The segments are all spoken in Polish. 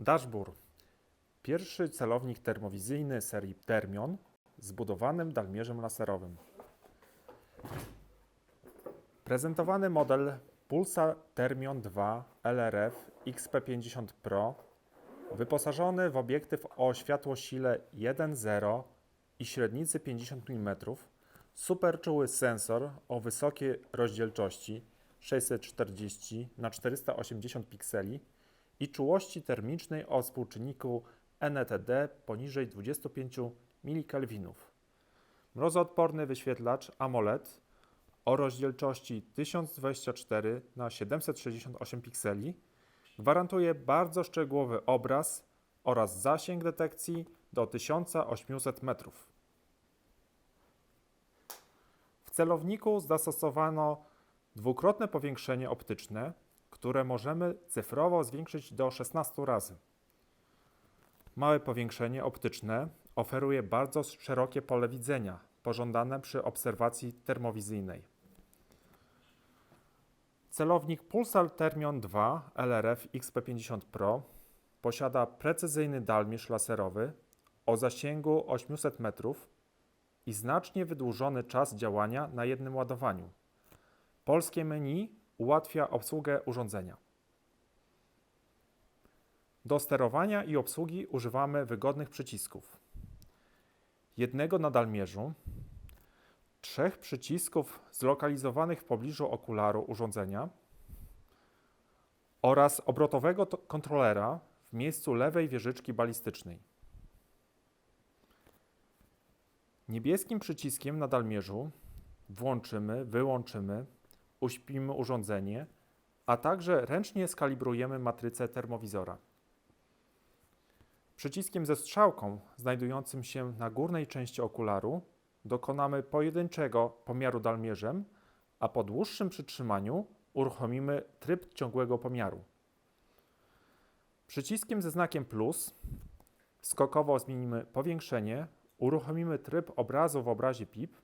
Dashbur. Pierwszy celownik termowizyjny serii Termion zbudowanym dalmierzem laserowym. Prezentowany model Pulsar Termion 2 LRF XP50 Pro wyposażony w obiektyw o światłosile 1.0 i średnicy 50 mm, superczuły sensor o wysokiej rozdzielczości 640 na 480 pikseli i czułości termicznej o współczynniku NETD poniżej 25 mK. Mrozoodporny wyświetlacz AMOLED o rozdzielczości 1024 na 768 pikseli gwarantuje bardzo szczegółowy obraz oraz zasięg detekcji do 1800 metrów. W celowniku zastosowano dwukrotne powiększenie optyczne, które możemy cyfrowo zwiększyć do 16 razy. Małe powiększenie optyczne oferuje bardzo szerokie pole widzenia, pożądane przy obserwacji termowizyjnej. Celownik Pulsar Termion 2 LRF XP50 Pro posiada precyzyjny dalmierz laserowy o zasięgu 800 metrów i znacznie wydłużony czas działania na jednym ładowaniu. Polskie menu ułatwia obsługę urządzenia. Do sterowania i obsługi używamy wygodnych przycisków. Jednego na dalmierzu, trzech przycisków zlokalizowanych w pobliżu okularu urządzenia oraz obrotowego to- kontrolera w miejscu lewej wieżyczki balistycznej. Niebieskim przyciskiem na dalmierzu włączymy, wyłączymy, uśpimy urządzenie, a także ręcznie skalibrujemy matrycę termowizora. Przyciskiem ze strzałką znajdującym się na górnej części okularu dokonamy pojedynczego pomiaru dalmierzem, a po dłuższym przytrzymaniu uruchomimy tryb ciągłego pomiaru. Przyciskiem ze znakiem plus skokowo zmienimy powiększenie, uruchomimy tryb obrazu w obrazie PIP,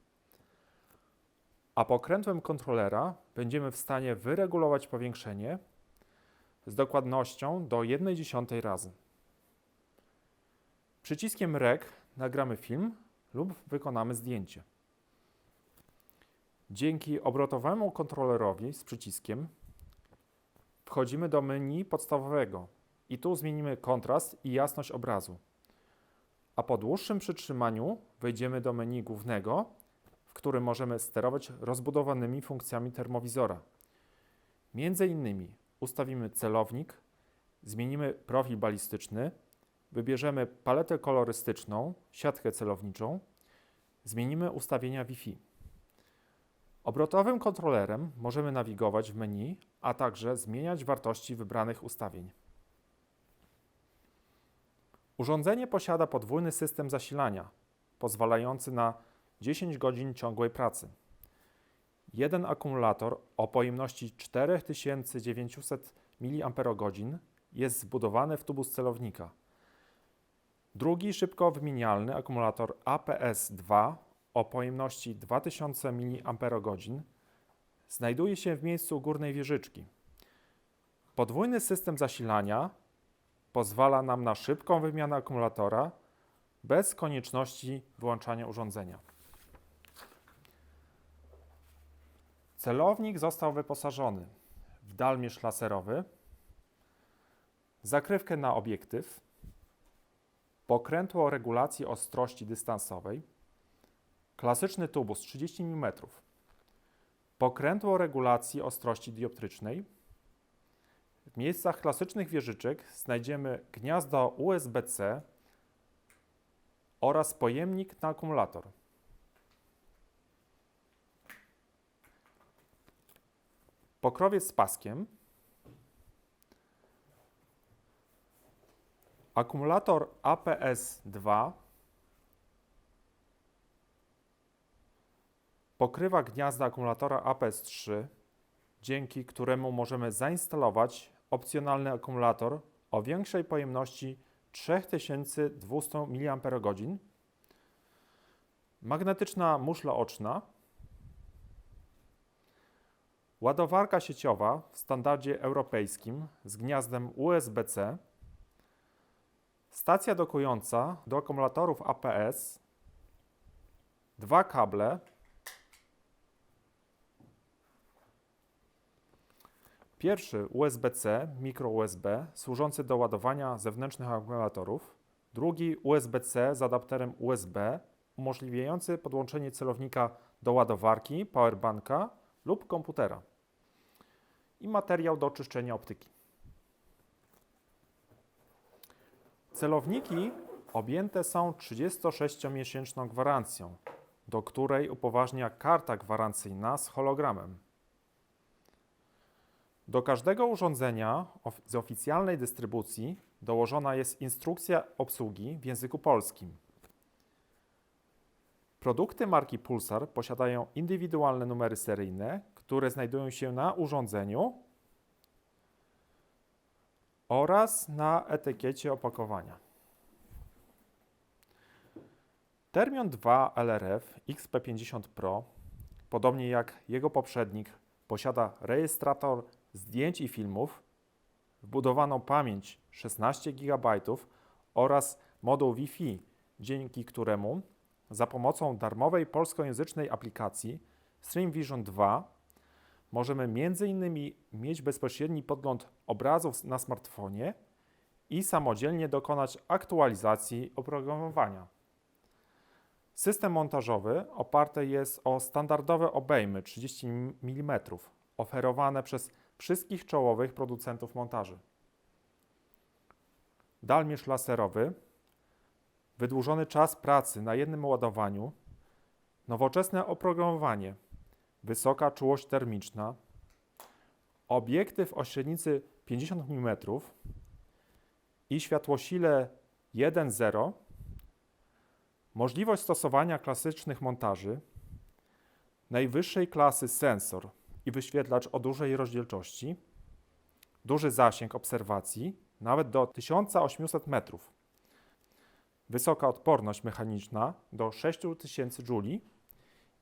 a pokrętłem kontrolera będziemy w stanie wyregulować powiększenie z dokładnością do 1,1 razy. Przyciskiem REC nagramy film lub wykonamy zdjęcie. Dzięki obrotowemu kontrolerowi z przyciskiem wchodzimy do menu podstawowego i tu zmienimy kontrast i jasność obrazu. A po dłuższym przytrzymaniu wejdziemy do menu głównego, którym możemy sterować rozbudowanymi funkcjami termowizora. Między innymi ustawimy celownik, zmienimy profil balistyczny, wybierzemy paletę kolorystyczną, siatkę celowniczą, zmienimy ustawienia Wi-Fi. Obrotowym kontrolerem możemy nawigować w menu, a także zmieniać wartości wybranych ustawień. Urządzenie posiada podwójny system zasilania, pozwalający na 10 godzin ciągłej pracy. Jeden akumulator o pojemności 4900 mAh jest zbudowany w tubus celownika. Drugi szybko wymienialny akumulator APS-2 o pojemności 2000 mAh znajduje się w miejscu górnej wieżyczki. Podwójny system zasilania pozwala nam na szybką wymianę akumulatora bez konieczności wyłączania urządzenia. Celownik został wyposażony w dalmierz laserowy, zakrywkę na obiektyw, pokrętło regulacji ostrości dystansowej, klasyczny tubus 30 mm, pokrętło regulacji ostrości dioptrycznej. W miejscach klasycznych wieżyczek znajdziemy gniazdo USB-C oraz pojemnik na akumulator. Pokrowiec z paskiem. Akumulator APS-2 pokrywa gniazda akumulatora APS-3, dzięki któremu możemy zainstalować opcjonalny akumulator o większej pojemności 3200 mAh. Magnetyczna muszla oczna. Ładowarka sieciowa w standardzie europejskim z gniazdem USB-C. Stacja dokująca do akumulatorów APS, dwa kable, pierwszy USB-C, mikro USB, służący do ładowania zewnętrznych akumulatorów, drugi USB-C z adapterem USB, umożliwiający podłączenie celownika do ładowarki, powerbanka lub komputera i materiał do czyszczenia optyki. Celowniki objęte są 36-miesięczną gwarancją, do której upoważnia karta gwarancyjna z hologramem. Do każdego urządzenia z oficjalnej dystrybucji dołożona jest instrukcja obsługi w języku polskim. Produkty marki Pulsar posiadają indywidualne numery seryjne, które znajdują się na urządzeniu oraz na etykiecie opakowania. Termion 2 LRF XP50 Pro, podobnie jak jego poprzednik, posiada rejestrator zdjęć i filmów, wbudowaną pamięć 16 GB oraz moduł Wi-Fi, dzięki któremu za pomocą darmowej polskojęzycznej aplikacji StreamVision 2 możemy m.in. mieć bezpośredni podgląd obrazów na smartfonie i samodzielnie dokonać aktualizacji oprogramowania. System montażowy oparty jest o standardowe obejmy 30 mm oferowane przez wszystkich czołowych producentów montaży. Dalmierz laserowy, wydłużony czas pracy na jednym ładowaniu, nowoczesne oprogramowanie, wysoka czułość termiczna, obiektyw o średnicy 50 mm i światłosile 1.0, możliwość stosowania klasycznych montaży, najwyższej klasy sensor i wyświetlacz o dużej rozdzielczości, duży zasięg obserwacji, nawet do 1800 metrów, wysoka odporność mechaniczna do 6000 Joule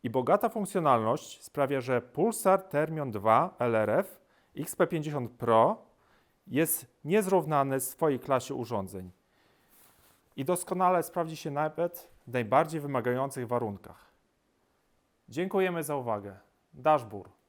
i bogata funkcjonalność sprawia, że Pulsar Thermion 2 LRF XP50 Pro jest niezrównany w swojej klasie urządzeń i doskonale sprawdzi się nawet w najbardziej wymagających warunkach. Dziękujemy za uwagę. Dashboard.